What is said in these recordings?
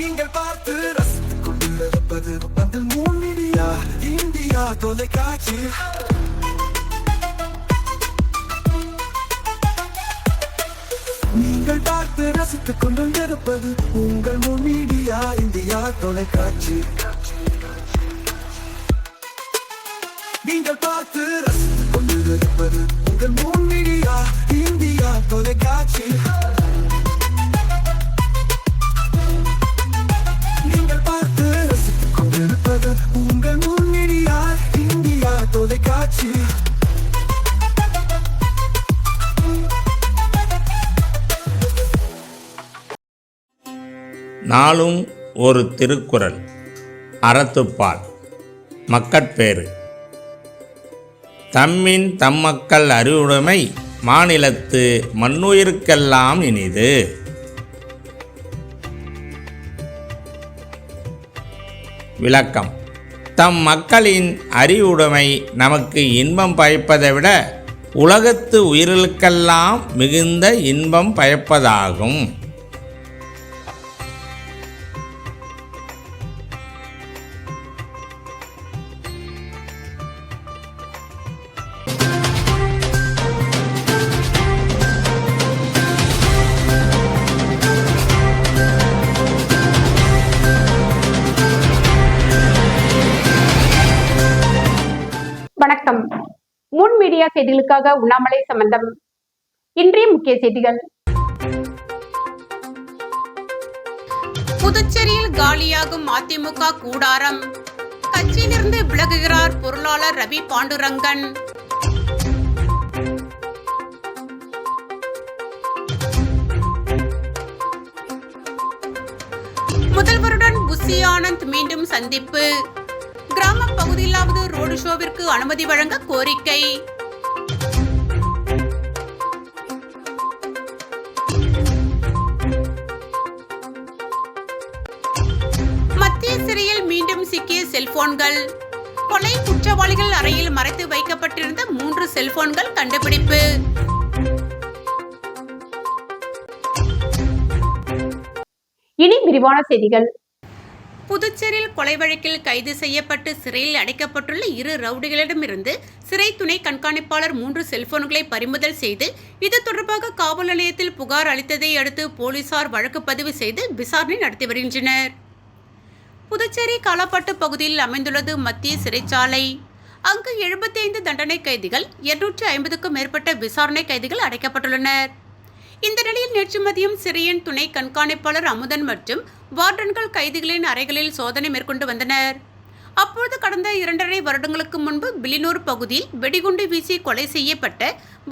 நீங்கள் பார்த்து ரசித்துக் கொண்டிருப்பது பதில் மூன் இந்தியா தொலைக்காட்சி. நீங்கள் பார்த்து ரசித்துக் கொண்டிருப்பது உங்கள் மூன் மீடியா இந்தியா தொலைக்காட்சி. நீங்கள் பார்த்து ரசித்துக் கொண்டிருப்பது உங்கள் மூன் மீடியா இந்தியா தொலைக்காட்சி. நாளும் ஒரு திருக்குறள் அறத்துப்பால் மக்கட்பேறு. தம்மின் தம்மக்கள் அறிவுடைமை மாநிலத்து மண்ணுயிருக்கெல்லாம் இனிது. விளக்கம். தம் மக்களின் அறிவுடைமை நமக்கு இன்பம் பயப்பதை விட உலகத்து உயிர்களுக்கெல்லாம் மிகுந்த இன்பம் பயப்பதாகும். மீடியா செய்திகளுக்காக உண்ணாமலை சம்பந்தம். இன்றைய முக்கிய செய்திகள். புதுச்சேரியில் காலியாகும் அதிமுக கூடாரம். கட்சியிலிருந்து விலகுகிறார் பொருளாளர் ரவி பாண்டுரங்கன். முதல்வருடன் புஷி ஆனந்த் மீண்டும் சந்திப்பு. கிராம பகுதியிலாவது ரோடு ஷோவிற்கு அனுமதி வழங்க கோரிக்கை. சிக்கிய செல்போன்கள். கொலை குற்றவாளிகள் அறையில் மறைத்து வைக்கப்பட்டிருந்த மூன்று செல்போன்கள் கண்டுபிடிப்பு. இனி விரிவான செய்திகள். புதுச்சேரியில் கொலை வழக்கில் கைது செய்யப்பட்டு சிறையில் அடைக்கப்பட்டுள்ள இரு ரவுடிகளிடமிருந்து சிறை துணை கண்காணிப்பாளர் மூன்று செல்போன்களை பறிமுதல் செய்து இது தொடர்பாக காவல் நிலையத்தில் புகார் அளித்ததை அடுத்து போலீசார் வழக்கு பதிவு செய்து விசாரணை நடத்தி வருகின்றனர். புதுச்சேரி காலாப்பட்டு பகுதியில் அமைந்துள்ளது மத்திய சிறைச்சாலை. அங்கு 75 தண்டனை கைதிகள் 250 ஐம்பதுக்கும் மேற்பட்ட விசாரணை கைதிகள் அடைக்கப்பட்டுள்ளனர். இந்த நிலையில் நேற்று மதியம் சிறையின் துணை கண்காணிப்பாளர் அமுதன் மற்றும் வார்டன்கள் கைதிகளின் அறைகளில் சோதனை மேற்கொண்டு வந்தனர். அப்பொழுது கடந்த இரண்டரை வருடங்களுக்கு முன்பு பிலினூர் பகுதியில் வெடிகுண்டு வீசி கொலை செய்யப்பட்ட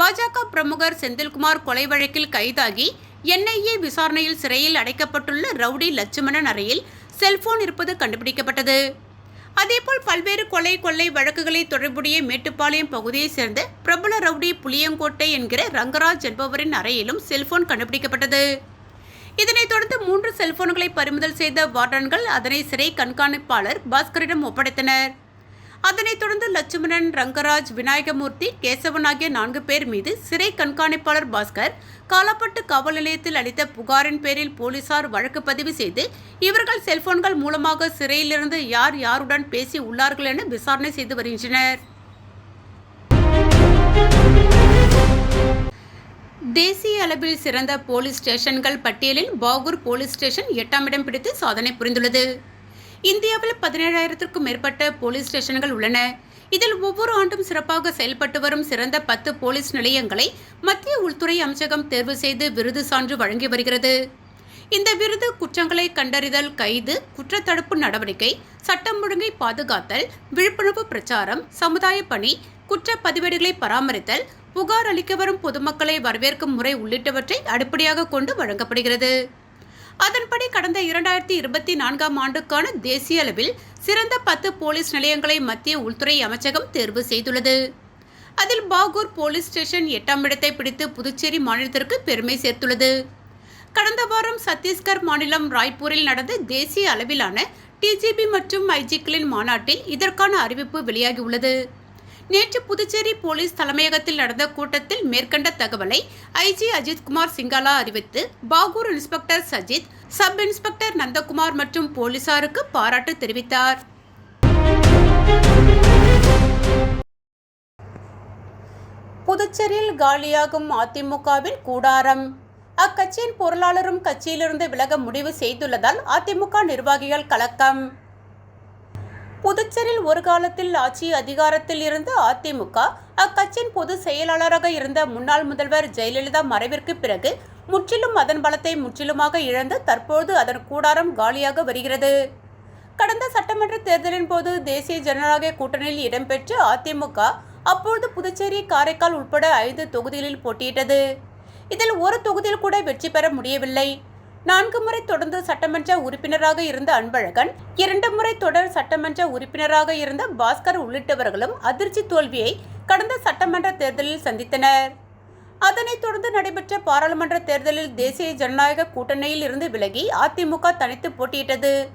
பாஜக பிரமுகர் செந்தில்குமார் கொலை வழக்கில் கைதாகி என்ஐஏ விசாரணையில் சிறையில் அடைக்கப்பட்டுள்ள ரவுடி லட்சுமணன் அறையில் செல்போன் இருப்பது கண்டுபிடிக்கப்பட்டது. அதேபோல் பல்வேறு கொலை கொள்ளை வழக்குகளை தொடர்புடைய மேட்டுப்பாளையம் பகுதியைச் சேர்ந்த பிரபல ரவுடி புளியங்கோட்டை என்கிற ரங்கராஜ் என்பவரின் அறையிலும் செல்போன் கண்டுபிடிக்கப்பட்டது. இதனைத் தொடர்ந்து மூன்று செல்போன்களை பறிமுதல் செய்த வார்டன்கள் அதனை சிறை கண்காணிப்பாளர் பாஸ்கரிடம் ஒப்படைத்தனர். அதனைத் தொடர்ந்து லட்சுமணன் ரங்கராஜ் விநாயகமூர்த்தி கேசவன் ஆகிய நான்கு பேர் மீது சிறை கண்காணிப்பாளர் பாஸ்கர் காலப்பட்டு காவல் நிலையத்தில் அளித்த புகாரின் பேரில் போலீசார் வழக்கு பதிவு செய்து இவர்கள் செல்போன்கள் மூலமாக சிறையிலிருந்து யார் யாருடன் பேசி உள்ளார்கள் என விசாரணை செய்து வருகின்றனர். தேசிய அளவில் சிறந்த போலீஸ் ஸ்டேஷன்கள் பட்டியலில் பாகூர் போலீஸ் ஸ்டேஷன் எட்டாம் இடம் பிடித்து சாதனை புரிந்துள்ளது. இந்தியாவில் பதினேழாயிரத்திற்கும் மேற்பட்ட போலீஸ் ஸ்டேஷன்கள் உள்ளன. இதில் ஒவ்வொரு ஆண்டும் சிறப்பாக செயல்பட்டு வரும் சிறந்த பத்து போலீஸ் நிலையங்களை மத்திய உள்துறை அமைச்சகம் தேர்வு செய்து விருது சான்று வழங்கி வருகிறது. இந்த விருது குற்றங்களை கண்டறிதல் கைது குற்றத்தடுப்பு நடவடிக்கை சட்டம் ஒழுங்கை பாதுகாத்தல் விழிப்புணர்வு பிரச்சாரம் சமுதாய பணி குற்ற பதிவேடுகளை பராமரித்தல் புகார் அளிக்க வரும் பொதுமக்களை வரவேற்கும் முறை உள்ளிட்டவற்றை அடிப்படையாக கொண்டு வழங்கப்படுகிறது. அதன்படி கடந்த இரண்டாயிரத்தி இருபத்தி நான்காம் ஆண்டுக்கான தேசிய அளவில் சிறந்த பத்து போலீஸ் நிலையங்களை மத்திய உள்துறை அமைச்சகம் தேர்வு செய்துள்ளது. அதில் பாகூர் போலீஸ் ஸ்டேஷன் எட்டாம் இடத்தை பிடித்து புதுச்சேரி மாநிலத்திற்கு பெருமை சேர்த்துள்ளது. கடந்த வாரம் சத்தீஸ்கர் மாநிலம் ராய்ப்பூரில் நடந்த தேசிய அளவிலான டிஜிபி மற்றும் ஐஜிக்களின் மாநாட்டில் இதற்கான அறிவிப்பு வெளியாகியுள்ளது. நேற்று புதுச்சேரி போலீஸ் தலைமையகத்தில் நடந்த கூட்டத்தில் மேற்கண்ட தகவலை ஐஜி அஜித்குமார் சிங்காலா அறிவித்து Bahour inspector Sajith sub inspector Nandakumar மற்றும் போலீசாருக்கு பாராட்டு தெரிவித்தார். புதுச்சேரியில் காலியாகும் அதிமுகவின் கூடாரம். அக்கட்சியின் பொருளாளரும் கட்சியிலிருந்து விலக முடிவு செய்துள்ளதால் அதிமுக நிர்வாகிகள் கலக்கம். புதுச்சேரியில் ஒரு காலத்தில் ஆட்சி அதிகாரத்தில் இருந்த அதிமுக அக்கட்சியின் பொதுச் செயலாளராக இருந்த முன்னாள் முதல்வர் ஜெயலலிதா மறைவிற்கு பிறகு முற்றிலும் அதன் பலத்தை முற்றிலுமாக இழந்து தற்போது அதன் கூடாரம் காலியாக வருகிறது. கடந்த சட்டமன்ற தேர்தலின் போது தேசிய ஜனநாயக கூட்டணியில் இடம்பெற்ற அதிமுக அப்பொழுது புதுச்சேரி காரைக்கால் உட்பட ஐந்து தொகுதிகளில் போட்டியிட்டது. இதில் ஒரு தொகுதியில் கூட வெற்றி பெற முடியவில்லை. நான்கு முறை தொடர்ந்து சட்டமன்ற உறுப்பினராக இருந்த அன்பழகன் இரண்டு முறை தொடர் சட்டமன்ற உறுப்பினராக இருந்த பாஸ்கர் உள்ளிட்டவர்களும் அதிர்ச்சி தோல்வியை கடந்த சட்டமன்ற தேர்தலில் சந்தித்தனர். அதனைத் தொடர்ந்து நடைபெற்ற பாராளுமன்ற தேர்தலில் தேசிய ஜனநாயக கூட்டணியில் இருந்து விலகி அதிமுக தனித்து போட்டியிட்டது.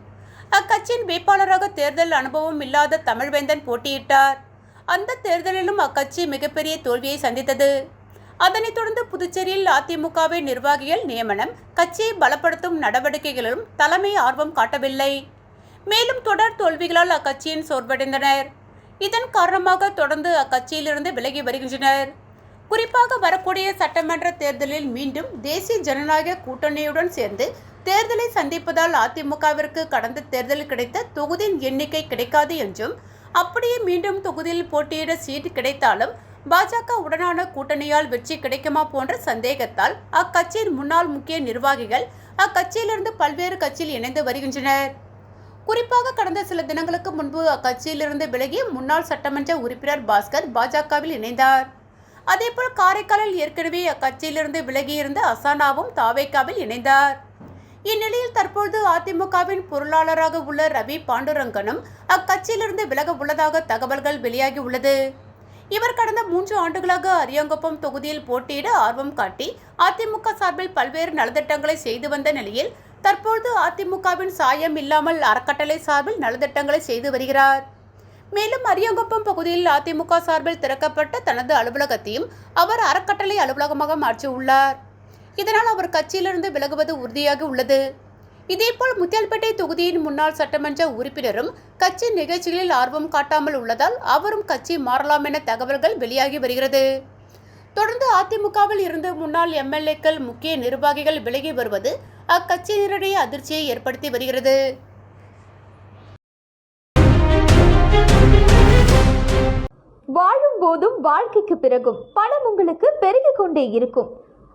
அக்கட்சியின் வேட்பாளராக தேர்தல் அனுபவம் இல்லாத தமிழ்வேந்தன் போட்டியிட்டார். அந்த தேர்தலிலும் அக்கட்சி மிகப்பெரிய தோல்வியை சந்தித்தது. அதனைத் தொடர்ந்து புதுச்சேரியில் அதிமுகவின் நிர்வாகிகள் நியமனம் கட்சியை பலப்படுத்தும் நடவடிக்கைகளிலும் தலைமை ஆர்வம் காட்டவில்லை. மேலும் தொடர் தோல்விகளால் அக்கட்சியின் சோர்வடைந்தனர். இதன் காரணமாக தொடர்ந்து அக்கட்சியிலிருந்து விலகி வருகின்றனர். குறிப்பாக வரக்கூடிய சட்டமன்ற தேர்தலில் மீண்டும் தேசிய ஜனநாயக கூட்டணியுடன் சேர்ந்து தேர்தலை சந்திப்பதால் அதிமுகவிற்கு கடந்த தேர்தலில் கிடைத்த தொகுதியின் எண்ணிக்கை கிடைக்காது என்றும் அப்படியே மீண்டும் தொகுதியில் போட்டியிட சீட்டு கிடைத்தாலும் பாஜக உடனான கூட்டணியால் வெற்றி கிடைக்குமா போன்ற சந்தேகத்தால் அக்கட்சியின் முன்னாள் முக்கிய நிர்வாகிகள் அக்கட்சியிலிருந்து பல்வேறு கட்சியில் இணைந்து வருகின்றனர். குறிப்பாக கடந்த சில தினங்களுக்கு முன்பு அக்கட்சியிலிருந்து விலகிய முன்னாள் சட்டமன்ற உறுப்பினர் பாஸ்கர் பாஜகவில் இணைந்தார். அதேபோல் காரைக்காலில் ஏற்கனவே அக்கட்சியிலிருந்து விலகியிருந்த அசானாவும் தாவேக்காவில் இணைந்தார். இந்நிலையில் தற்பொழுது அதிமுகவின் பொருளாளராக உள்ள ரவி பாண்டுரங்கனும் அக்கட்சியிலிருந்து விலக உள்ளதாக தகவல்கள் வெளியாகி உள்ளது. இவர் கடந்த மூன்று ஆண்டுகளாக அரியாங்குப்பம் தொகுதியில் போட்டியிட ஆர்வம் காட்டி அதிமுக சார்பில் பல்வேறு நலத்திட்டங்களை செய்து வந்த நிலையில் தற்போது அதிமுகவின் சாயம் இல்லாமல் அறக்கட்டளை சார்பில் நலத்திட்டங்களை செய்து வருகிறார். மேலும் அரியாங்குப்பம் பகுதியில் அதிமுக சார்பில் திறக்கப்பட்ட தனது அலுவலகத்தையும் அவர் அறக்கட்டளை அலுவலகமாக மாற்றியுள்ளார். இதனால் அவர் கட்சியிலிருந்து விலகுவது உறுதியாகி உள்ளது. இதேபோல் முத்தியால்பேட்டை தொகுதியின் முன்னாள் சட்டமன்ற உறுப்பினரும் கட்சி நிகழ்ச்சிகளில் ஆர்வம் காட்டாமல் உள்ளதால் அவரும் கட்சி மாறலாம் என தகவல்கள் வெளியாகி வருகிறது. தொடர்ந்து அதிமுகவில் இருந்து முன்னாள் எம்எல்ஏக்கள் முக்கிய நிர்வாகிகள் விலகி வருவது அக்கட்சியினரிடையே அதிர்ச்சியை ஏற்படுத்தி வருகிறது. வாழும் போதும் வாழ்க்கைக்கு பிறகும் பணம் உங்களுக்கு பெருகிக் கொண்டே இருக்கும்.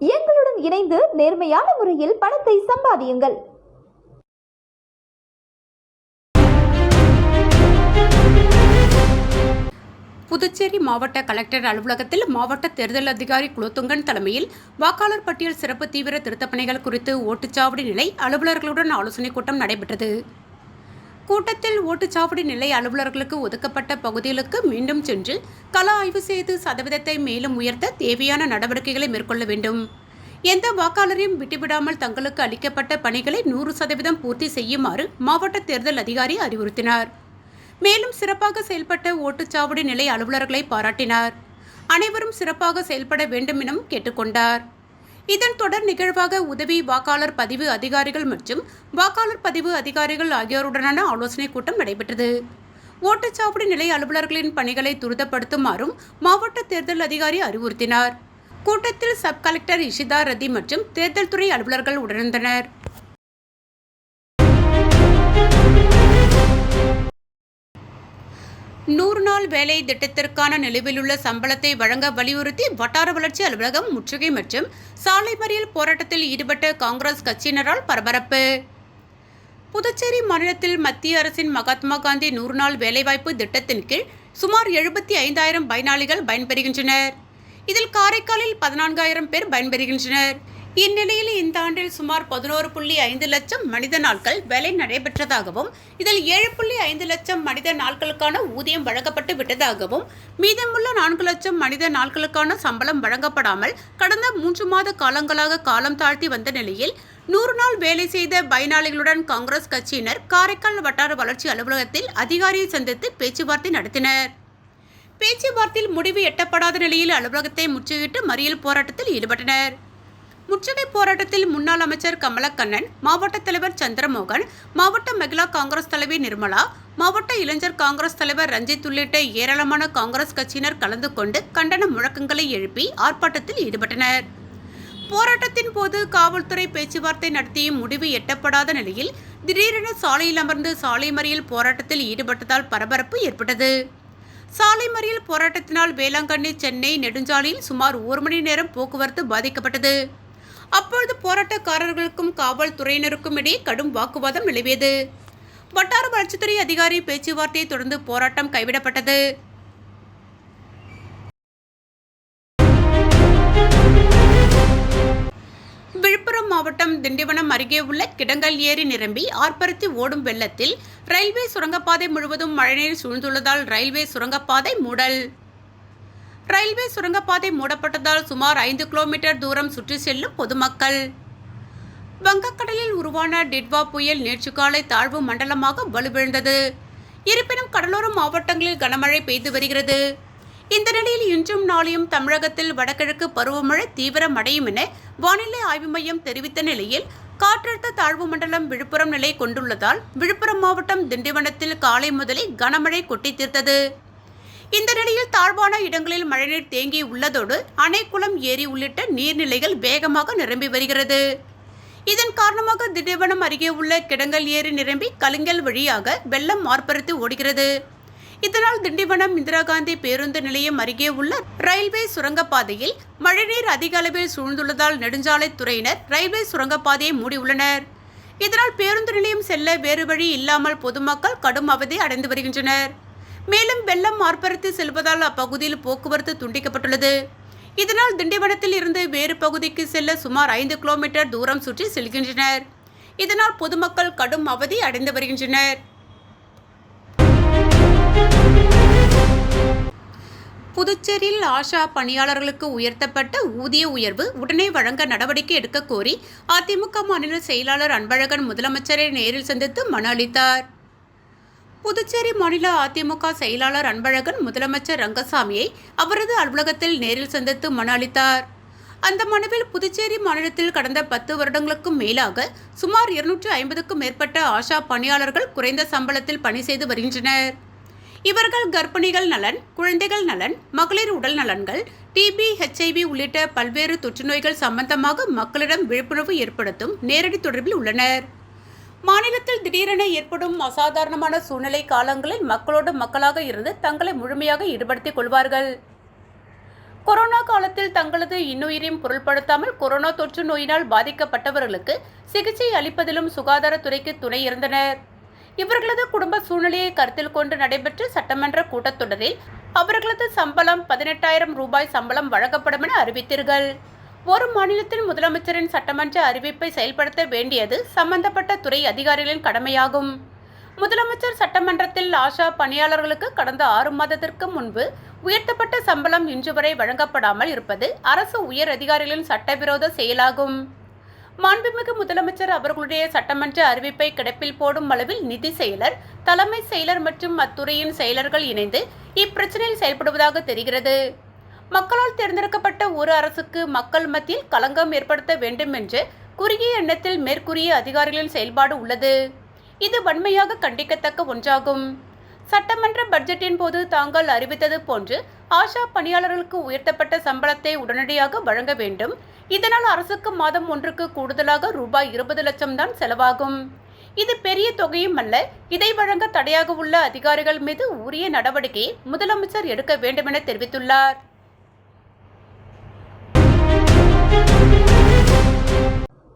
எங்களுடன் இணைந்து நேர்மையான முறையில் பணத்தை சம்பாதியுங்கள். புதுச்சேரி மாவட்ட கலெக்டர் அலுவலகத்தில் மாவட்ட தேர்தல் அதிகாரி குலோத்துங்கன் தலைமையில் வாக்காளர் பட்டியல் சிறப்பு தீவிர திருத்தப் பணிகள் குறித்து ஓட்டுச்சாவடி நிலை அலுவலர்களுடன் ஆலோசனைக் கூட்டம் நடைபெற்றது. கூட்டத்தில் ஓட்டுச்சாவடி நிலை அலுவலர்களுக்கு ஒதுக்கப்பட்ட பகுதிகளுக்கு மீண்டும் சென்று கள ஆய்வு செய்து சதவீதத்தை மேலும் உயர்த்த தேவையான நடவடிக்கைகளை மேற்கொள்ள வேண்டும். எந்த வாக்காளரையும் விட்டுவிடாமல் தங்களுக்கு அளிக்கப்பட்ட பணிகளை நூறு சதவீதம் பூர்த்தி செய்யுமாறு மாவட்ட தேர்தல் அதிகாரி அறிவுறுத்தினார். மேலும் சிறப்பாக செயல்பட்ட ஓட்டுச்சாவடி நிலை அலுவலர்களை பாராட்டினார். அனைவரும் சிறப்பாக செயல்பட வேண்டும் எனவும் கேட்டுக்கொண்டார். இதன் தொடர் நிகழ்வாக உதவி வாக்காளர் பதிவு அதிகாரிகள் மற்றும் வாக்காளர் பதிவு அதிகாரிகள் ஆகியோருடனான ஆலோசனைக் கூட்டம் நடைபெற்றது. ஓட்டுச்சாவடி நிலை அலுவலர்களின் பணிகளை துரிதப்படுத்துமாறும் மாவட்ட தேர்தல் அதிகாரி அறிவுறுத்தினார். கூட்டத்தில் சப் கலெக்டர் இஷிதா ரதி மற்றும் தேர்தல் துறை அலுவலர்கள் உடனிருந்தனர். நூறு நாள் வேலை திட்டத்திற்கான நிலுவில் உள்ள சம்பளத்தை வழங்க வலியுறுத்தி வட்டார வளர்ச்சி அலுவலகம் முற்றுகை மற்றும் சாலை மறியல் போராட்டத்தில் ஈடுபட்ட காங்கிரஸ் கட்சியினரால் பரபரப்பு. புதுச்சேரி மாநிலத்தில் மத்திய அரசின் மகாத்மா காந்தி நூறு நாள் வேலைவாய்ப்பு திட்டத்தின் கீழ் சுமார் எழுபத்தி ஐந்தாயிரம் பயனாளிகள் பயன்பெறுகின்றனர். இதில் காரைக்காலில் பதினான்காயிரம் பேர் பயன்பெறுகின்றனர். இந்நிலையில் இந்த ஆண்டில் சுமார் பதினோரு புள்ளி ஐந்து லட்சம் மனித நாட்கள் வேலை நடைபெற்றதாகவும் இதில் ஏழு புள்ளி ஐந்து லட்சம் மனித நாட்களுக்கான ஊதியம் வழங்கப்பட்டு விட்டதாகவும் மீதமுள்ள நான்கு லட்சம் மனித நாட்களுக்கான சம்பளம் வழங்கப்படாமல் கடந்த மூன்று மாத காலங்களாக காலம் தாழ்த்தி வந்த நிலையில் நூறு நாள் வேலை செய்த பயனாளிகளுடன் காங்கிரஸ் கட்சியினர் காரைக்கால் வட்டார வளர்ச்சி அலுவலகத்தில் அதிகாரியை சந்தித்து பேச்சுவார்த்தை நடத்தினர். பேச்சுவார்த்தையில் முடிவு எட்டப்படாத நிலையில் அலுவலகத்தை முற்றுகையிட்டு மறியல் போராட்டத்தில் ஈடுபட்டனர். முற்றுகை போராட்டத்தில் முன்னாள் அமைச்சர் கமலக்கண்ணன் மாவட்ட தலைவர் சந்திரமோகன் மாவட்ட மகிழா காங்கிரஸ் தலைவி நிர்மலா மாவட்ட இளைஞர் காங்கிரஸ் தலைவர் ரஞ்சித் உள்ளிட்ட ஏராளமான காங்கிரஸ் கட்சியினர் கலந்து கொண்டு கண்டன முழக்கங்களை எழுப்பி ஆர்ப்பாட்டத்தில் ஈடுபட்டனர். போராட்டத்தின் போது காவல்துறை பேச்சுவார்த்தை நடத்தியும் முடிவு எட்டப்படாத நிலையில் திடீரென சாலையில் அமர்ந்து சாலை மறியல் போராட்டத்தில் ஈடுபட்டதால் பரபரப்பு ஏற்பட்டது. சாலை மறியல் போராட்டத்தினால் வேளாங்கண்ணி சென்னை நெடுஞ்சாலையில் சுமார் ஒரு மணி நேரம் போக்குவரத்து பாதிக்கப்பட்டது. அப்பொழுது போராட்டக்காரர்களுக்கும் காவல்துறையினருக்கும் இடையே கடும் வாக்குவாதம் நிலவியது. வட்டார வளர்ச்சித்துறை அதிகாரி பேச்சுவார்த்தையை தொடர்ந்து போராட்டம் கைவிடப்பட்டது. விழுப்புரம் மாவட்டம் திண்டிவனம் அருகே உள்ள கிடங்கல் ஏரி நிரம்பி ஆர்ப்பரித்து ஓடும் வெள்ளத்தில் ரயில்வே சுரங்கப்பாதை முழுவதும் மழைநீர் சூழ்ந்துள்ளதால் ரயில்வே சுரங்கப்பாதை மூடல். ரயில்வே சுரங்கப்பாதை மூடப்பட்டதால் சுமார் ஐந்து கிலோமீட்டர் தூரம் சுற்றி செல்லும் பொதுமக்கள். வங்கக்கடலில் உருவான டிட்வா புயல் நேற்று காலை தாழ்வு மண்டலமாக வலுவிழந்தது. இருப்பினும் கடலோர மாவட்டங்களில் கனமழை பெய்து வருகிறது. இந்த நிலையில் இன்றும் நாளையும் தமிழகத்தில் வடகிழக்கு பருவமழை தீவிரமடையும் என வானிலை ஆய்வு மையம் தெரிவித்த நிலையில் காற்றழுத்த தாழ்வு மண்டலம் விழுப்புரம் நிலை கொண்டுள்ளதால் விழுப்புரம் மாவட்டம் திண்டிவனத்தில் காலை முதலே கனமழை கொட்டி தீர்த்தது. இந்த நிலையில் தாழ்வான இடங்களில் மழைநீர் தேங்கி உள்ளதோடு அணைக்குளம் ஏரி உள்ளிட்ட நீர்நிலைகள் வேகமாக நிரம்பி வருகிறது. இதன் காரணமாக திண்டிவனம் அருகே உள்ள கிடங்கல் ஏரி நிரம்பி கலிங்கல் வழியாக வெள்ளம் ஆர்ப்பரித்து ஓடுகிறது. இதனால் திண்டிவனம் இந்திரா காந்தி பேருந்து நிலையம் அருகே உள்ள ரயில்வே சுரங்கப்பாதையில் மழைநீர் அதிக அளவில் சூழ்ந்துள்ளதால் நெடுஞ்சாலைத்துறையினர் ரயில்வே சுரங்கப்பாதையை மூடியுள்ளனர். இதனால் பேருந்து நிலையம் செல்ல வேறு வழி இல்லாமல் பொதுமக்கள் கடும் அவதி அடைந்து வருகின்றனர். மேலும் வெள்ளம் ஆர்ப்பரித்து செல்வதால் அப்பகுதியில் போக்குவரத்து துண்டிக்கப்பட்டுள்ளது. இதனால் திண்டிவனத்தில் இருந்து வேறு பகுதிக்கு செல்ல சுமார் ஐந்து கிலோமீட்டர் தூரம் சுற்றி செல்கின்றனர். இதனால் பொதுமக்கள் கடும் அவதி அடைந்து வருகின்றனர். புதுச்சேரியில் ஆஷா பணியாளர்களுக்கு உயர்த்தப்பட்ட ஊதிய உயர்வு உடனே வழங்க நடவடிக்கை எடுக்க கோரி அதிமுக மாநில செயலாளர் அன்பழகன் முதலமைச்சரை நேரில் சந்தித்து மனு அளித்தார். புதுச்சேரி மாநில அதிமுக செயலாளர் அன்பழகன் முதலமைச்சர் ரங்கசாமியை அவரது அலுவலகத்தில் நேரில் சந்தித்து மனு அளித்தார். அந்த மனுவில் புதுச்சேரி மாநிலத்தில் கடந்த பத்து வருடங்களுக்கும் மேலாக சுமார் இருநூற்று ஐம்பதுக்கும் மேற்பட்ட ஆஷா பணியாளர்கள் குறைந்த சம்பளத்தில் பணி செய்து வருகின்றனர். இவர்கள் கர்ப்பிணிகள் நலன் குழந்தைகள் நலன் மகளிர் உடல் நலன்கள் டிபி ஹெச்ஐவி உள்ளிட்ட பல்வேறு தொற்றுநோய்கள் சம்பந்தமாக மக்களிடம் விழிப்புணர்வு ஏற்படுத்தும் நேரடி தொடர்பில் உள்ளனர். மாநிலத்தில் திடீரென ஏற்படும் அசாதாரணமான சூழ்நிலை காலங்களில் மக்களோடு மக்களாக இருந்து தங்களை முழுமையாக ஈடுபடுத்திக் கொள்வார்கள். கொரோனா காலத்தில் தங்களது இன்னுயிரையும் பொருள்படுத்தாமல் கொரோனா தொற்று நோயினால் பாதிக்கப்பட்டவர்களுக்கு சிகிச்சை அளிப்பதிலும் சுகாதாரத்துறைக்கு துணை இருந்தனர். இவர்களது குடும்ப சூழ்நிலையை கருத்தில் கொண்டு நடைபெற்ற சட்டமன்ற கூட்டத்தொடரில் அவர்களது சம்பளம் பதினெட்டாயிரம் ரூபாய் சம்பளம் வழங்கப்படும் என அறிவித்தீர்கள். ஒரு மாநிலத்தின் முதலமைச்சரின் சட்டமன்ற அறிவிப்பை செயல்படுத்த வேண்டியது சம்பந்தப்பட்ட துறை அதிகாரிகளின் கடமையாகும். முதலமைச்சர் சட்டமன்றத்தில் ஆஷா பணியாளர்களுக்கு கடந்த ஆறு மாதத்திற்கு முன்பு உயர்த்தப்பட்ட சம்பளம் இன்று வரை வழங்கப்படாமல் இருப்பது அரசு உயர் அதிகாரிகளின் சட்டவிரோத செயலாகும். மாண்புமிகு முதலமைச்சர் அவர்களுடைய சட்டமன்ற அறிவிப்பை கிடப்பில் போடும் அளவில் நிதி செயலர் தலைமை செயலர் மற்றும் அத்துறையின் செயலர்கள் இணைந்து இப்பிரச்சனையில் செயல்படுவதாக தெரிகிறது. மக்களால் தேர்ந்தெடுக்கப்பட்ட ஒரு அரசுக்கு மக்கள் மத்தியில் களங்கம் ஏற்படுத்த வேண்டும் என்று குறுகிய எண்ணத்தில் மேற்கூறிய அதிகாரிகளின் செயல்பாடு உள்ளது. இது வன்மையாக கண்டிக்கத்தக்க ஒன்றாகும். சட்டமன்ற பட்ஜெட்டின் போது தாங்கள் அறிவித்தது போன்று ஆஷா பணியாளர்களுக்கு உயர்த்தப்பட்ட சம்பளத்தை உடனடியாக வழங்க வேண்டும். இதனால் அரசுக்கு மாதம் ஒன்றுக்கு கூடுதலாக ரூபாய் இருபது லட்சம் தான் செலவாகும். இது பெரிய தொகையும் அல்ல இதை வழங்க தடையாக உள்ள அதிகாரிகள் மீது உரிய நடவடிக்கையை முதலமைச்சர் எடுக்க வேண்டுமென தெரிவித்துள்ளார்.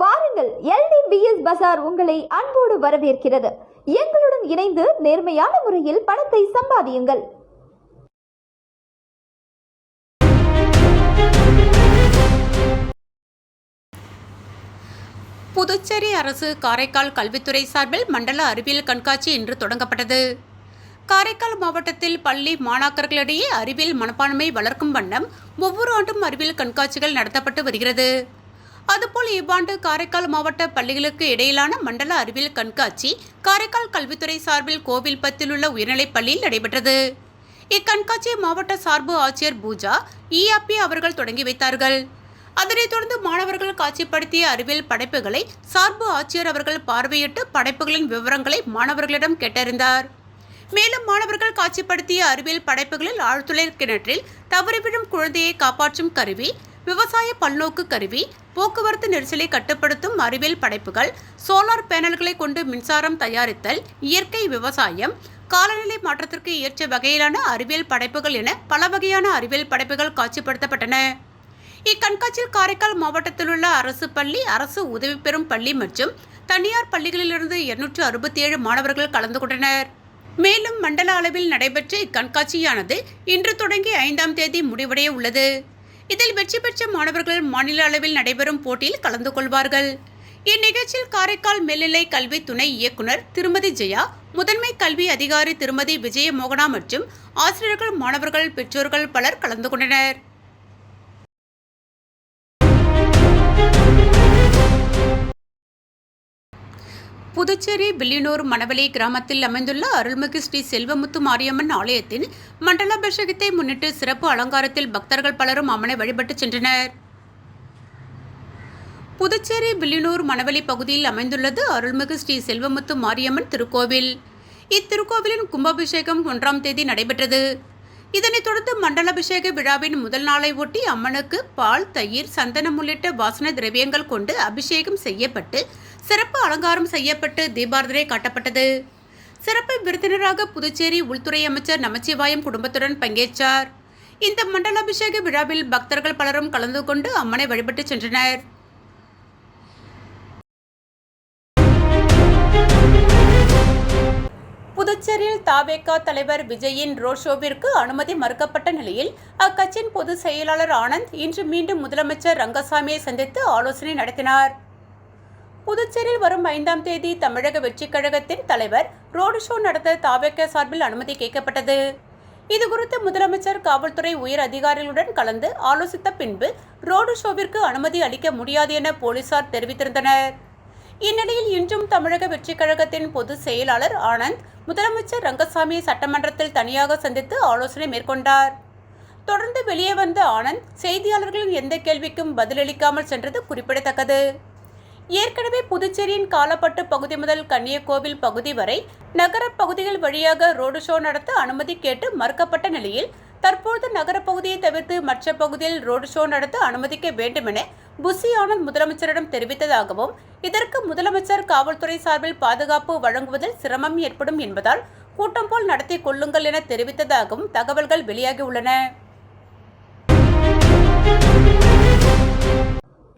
வாருங்கள் எல்டிபிஎஸ் பசார் உங்களை அன்போடு வரவேற்கிறது. எங்களுடன் இணைந்து நேர்மையான முறையில் பணத்தை சம்பாதியுங்கள். புதுச்சேரி அரசு காரைக்கால் கல்வித்துறை சார்பில் மண்டல அறிவியல் கண்காட்சி இன்று தொடங்கப்பட்டது. காரைக்கால் மாவட்டத்தில் பள்ளி மாணாக்கர்களிடையே அறிவியல் மனப்பான்மை வளர்க்கும் வண்ணம் ஒவ்வொரு ஆண்டும் அறிவியல் கண்காட்சிகள் நடத்தப்பட்டு வருகிறது. அதுபோல் இவ்வாண்டு காரைக்கால் மாவட்ட பள்ளிகளுக்கு இடையிலான மண்டல அறிவியல் கண்காட்சி காரைக்கால் கல்வித்துறை சார்பில் கோவில்பத்தில் உள்ள உயர்நிலைப் பள்ளியில் நடைபெற்றது. இக்கண்காட்சியை மாவட்ட சார்பு ஆட்சியர் பூஜா இஆப்பி அவர்கள் தொடங்கி வைத்தார்கள். அதனைத் தொடர்ந்து மாணவர்கள் காட்சிப்படுத்திய அறிவியல் படைப்புகளை சார்பு ஆட்சியர் அவர்கள் பார்வையிட்டு படைப்புகளின் விவரங்களை மாணவர்களிடம் கேட்டறிந்தார். மேலும் மாணவர்கள் காட்சிப்படுத்திய அறிவியல் படைப்புகளில் ஆழ்துளை கிணற்றில் தவறிவிடும் குழந்தையை காப்பாற்றும் கருவி விவசாய பல்நோக்கு கருவி போக்குவரத்து நெரிசலை கட்டுப்படுத்தும் அறிவியல் படைப்புகள் சோலார் பேனல்களை கொண்டு மின்சாரம் தயாரித்தல் இயற்கை விவசாயம் காலநிலை மாற்றத்திற்கு ஏற்ற வகையிலான அறிவியல் படைப்புகள் என பல வகையான அறிவியல் படைப்புகள் காட்சிப்படுத்தப்பட்டன. இக்கண்காட்சியில் காரைக்கால் மாவட்டத்திலுள்ள அரசு பள்ளி அரசு உதவி பெறும் பள்ளி மற்றும் தனியார் பள்ளிகளிலிருந்து இருநூற்று அறுபத்தி ஏழு மாணவர்கள் கலந்து கொண்டனர். மேலும் மண்டல அளவில் நடைபெற்ற இக்கண்காட்சியானது இன்று தொடங்கி ஐந்தாம் தேதி முடிவடைய உள்ளது. இதில் வெற்றி பெற்ற மாணவர்கள் மாநில அளவில் நடைபெறும் போட்டியில் கலந்து கொள்வார்கள். இந்நிகழ்ச்சியில் காரைக்கால் மேல்நிலை கல்வி துணை இயக்குனர் திருமதி ஜெயா முதன்மை கல்வி அதிகாரி திருமதி விஜய மோகனா மற்றும் ஆசிரியர்கள் மாணவர்கள் பெற்றோர்கள் பலர் கலந்து கொண்டனர். புதுச்சேரி பில்லியனூர் மணவெளி கிராமத்தில் அமைந்துள்ள அருள்மிகு ஸ்ரீ செல்வமுத்து மாரியம்மன் ஆலயத்தின் மண்டலாபிஷேகத்தை முன்னிட்டு சிறப்பு அலங்காரத்தில் பக்தர்கள் பலரும் அம்மனை வழிபட்டு சென்றனர். புதுச்சேரி பில்லியனூர் மணவெளி பகுதியில் அமைந்துள்ளது அருள்மிகு ஸ்ரீ செல்வமுத்து மாரியம்மன் திருக்கோவில். இத்திருக்கோவிலின் கும்பாபிஷேகம் ஒன்றாம் தேதி நடைபெற்றது. இதனைத் தொடர்ந்து மண்டலாபிஷேக விழாவின் முதல் நாளை ஒட்டி அம்மனுக்கு பால் தயிர் சந்தனம் உள்ளிட்ட வாசன திரவியங்கள் கொண்டு அபிஷேகம் செய்யப்பட்டு சிறப்பு அலங்காரம் செய்யப்பட்டு தீபாரதனை காட்டப்பட்டது. சிறப்பு விருந்தினராக புதுச்சேரி உள்துறை அமைச்சர் நமச்சிவாயம் குடும்பத்துடன் பங்கேற்றார். இந்த மண்டலாபிஷேக விழாவில் பக்தர்கள் பலரும் கலந்து கொண்டு அம்மனை வழிபட்டு சென்றனர். புதுச்சேரியில் தாவேகா தலைவர் விஜயின் ரோஷோவிற்கு அனுமதி மறுக்கப்பட்ட நிலையில் அக்கட்சியின் பொதுச் செயலாளர் ஆனந்த் இன்று மீண்டும் முதலமைச்சர் ரங்கசாமியை சந்தித்து ஆலோசனை நடத்தினார். புதுச்சேரியில் வரும் ஐந்தாம் தேதி தமிழக வெற்றிக் கழகத்தின் தலைவர் ரோடு ஷோ நடத்த தாவேக சார்பில் அனுமதி கேட்கப்பட்டது. இதுகுறித்து முதலமைச்சர் காவல்துறை உயர் அதிகாரிகளுடன் கலந்து ஆலோசித்த பின்பு ரோடு ஷோவிற்கு அனுமதி அளிக்க முடியாது என போலீசார் தெரிவித்திருந்தனர். இந்நிலையில் இன்றும் தமிழக வெற்றிக் கழகத்தின் பொதுச் செயலாளர் ஆனந்த் முதலமைச்சர் ரங்கசாமியை சட்டமன்றத்தில் தனியாக சந்தித்து ஆலோசனை மேற்கொண்டார். தொடர்ந்து வெளியே வந்த ஆனந்த் செய்தியாளர்களின் எந்த கேள்விக்கும் பதிலளிக்காமல் சென்றது குறிப்பிடத்தக்கது. ஏற்கனவே புதுச்சேரியின் காலப்பட்டு பகுதி முதல் கன்னியகோவில் பகுதி வரை நகர பகுதிகள் வழியாக ரோடு ஷோ நடத்த அனுமதி கேட்டு மறுக்கப்பட்ட நிலையில் தற்போது நகரப்பகுதியை தவிர்த்து மற்ற பகுதியில் ரோடு ஷோ நடத்த அனுமதிக்க வேண்டுமென புசி ஆனந்த் முதலமைச்சரிடம் தெரிவித்ததாகவும் இதற்கு முதலமைச்சர் காவல்துறை சார்பில் பாதுகாப்பு வழங்குவதில் சிரமம் ஏற்படும் என்பதால் கூட்டம் போல் நடத்தி கொள்ளுங்கள் என தெரிவித்ததாகவும் தகவல்கள் வெளியாகியுள்ளன.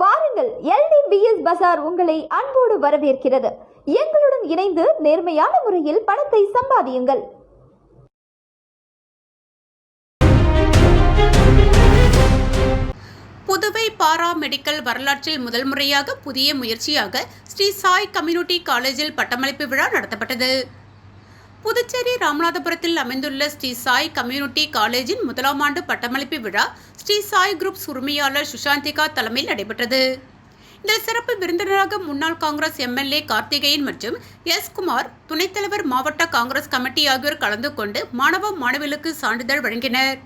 வாருங்கள் எல்டிபிஎஸ் பசார் உங்களை அன்போடு வரவேற்கிறது. எங்களுடன் இணைந்து நேர்மையான முறையில் பணத்தை சம்பாதியுங்கள். புதுவை பாரா மெடிக்கல் வரலாற்றில் முதல் முறையாக புதிய முயற்சியாக ஸ்ரீ சாய் கம்யூனிட்டி காலேஜில் பட்டமளிப்பு விழா நடத்தப்பட்டது. புதுச்சேரி ராமநாதபுரத்தில் அமைந்துள்ள ஸ்ரீ சாய் கம்யூனிட்டி காலேஜின் முதலாம் ஆண்டு பட்டமளிப்பு விழா ஸ்ரீ சாய் குரூப்ஸ் உரிமையாளர் சுஷாந்திகா தலைமையில் நடைபெற்றது. இதில் சிறப்பு விருந்தினராக முன்னாள் காங்கிரஸ் எம்எல்ஏ கார்த்திகேயன் மற்றும் எஸ் குமார் துணைத் தலைவர் மாவட்ட காங்கிரஸ் கமிட்டி ஆகியோர் கலந்து கொண்டு மாணவ மாணவிகளுக்கு சான்றிதழ் வழங்கினர்.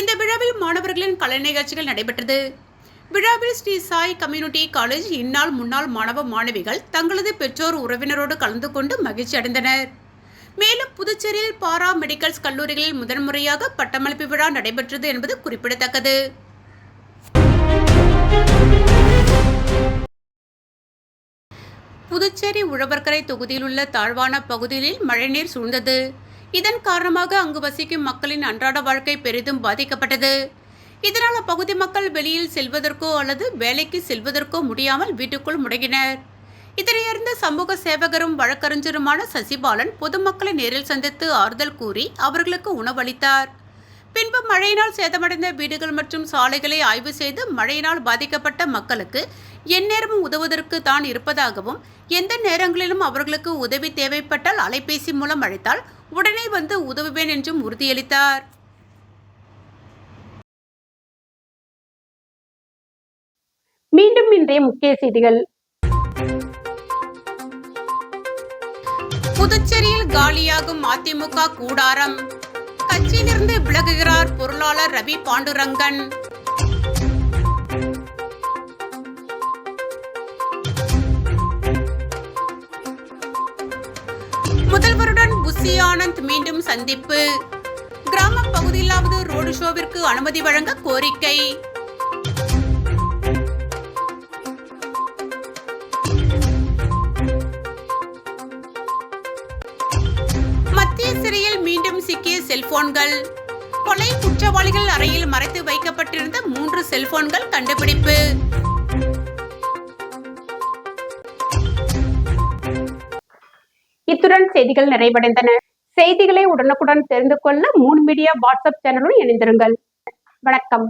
இந்த விழாவில் மாணவர்களின் கலை நிகழ்ச்சிகள் நடைபெற்றது. விழாவில் ஸ்ரீ சாய் கம்யூனிட்டி காலேஜ் இந்நாள் முன்னாள் மாணவ மாணவிகள் தங்களது பெற்றோர் உறவினரோடு கலந்து கொண்டு மகிழ்ச்சி அடைந்தனர் மேலும் புதுச்சேரியில் பாரா மெடிக்கல்ஸ் கல்லூரிகளில் முதன்முறையாக பட்டமளிப்பு விழா நடைபெற்றது என்பது குறிப்பிடத்தக்கது. புதுச்சேரி உழவர்கரை தொகுதியில் உள்ள தாழ்வான பகுதிகளில் மழைநீர் சூழ்ந்தது. இதன் காரணமாக அங்கு வசிக்கும் மக்களின் அன்றாட வாழ்க்கை பெரிதும் பாதிக்கப்பட்டது. இதனால் அப்பகுதி மக்கள் வெளியில் செல்வதற்கோ அல்லது வேலைக்கு செல்வதற்கோ முடியாமல் வீட்டுக்குள் முடங்கினர். இதனையறிந்த சமூக சேவகரும் வழக்கறிஞருமான சசிபாலன் பொதுமக்களை நேரில் சந்தித்து ஆறுதல் கூறி அவர்களுக்கு உணவளித்தார். பின்பு மழையினால் சேதமடைந்த வீடுகள் மற்றும் சாலைகளை ஆய்வு செய்து மழையினால் பாதிக்கப்பட்ட மக்களுக்கு எந்நேரமும் உதவுவதற்கு தான் இருப்பதாகவும் எந்த நேரங்களிலும் அவர்களுக்கு உதவி தேவைப்பட்டால் அலைபேசி மூலம் அழைத்தால் உடனே வந்து உதவுவேன் என்றும் உறுதியளித்தார். மீண்டும் இன்றைய முக்கிய செய்திகள். புதுச்சேரியில் காலியாகும் அதிமுக கூடாரம். கட்சியிலிருந்து விலகுகிறார் பொருளாளர் ரவி பாண்டுரங்கன். முதல்வருடன் புசி ஆனந்த் மீண்டும் சந்திப்பு. கிராம பகுதியிலாவது ரோடு ஷோவிற்கு அனுமதி வழங்க கோரிக்கை. செல்போன்கள் கொலை குற்றவாளிகள் அறையில் மறைத்து வைக்கப்பட்டிருந்த மூன்று செல்போன்கள் கண்டுபிடிப்பு. இத்துடன் செய்திகள் நிறைவடைந்தன. செய்திகளை உடனுக்குடன் தெரிந்து கொள்ள மூன் மீடியா வாட்ஸ்அப் சேனலுடன் இணைந்திருங்கள். வணக்கம்.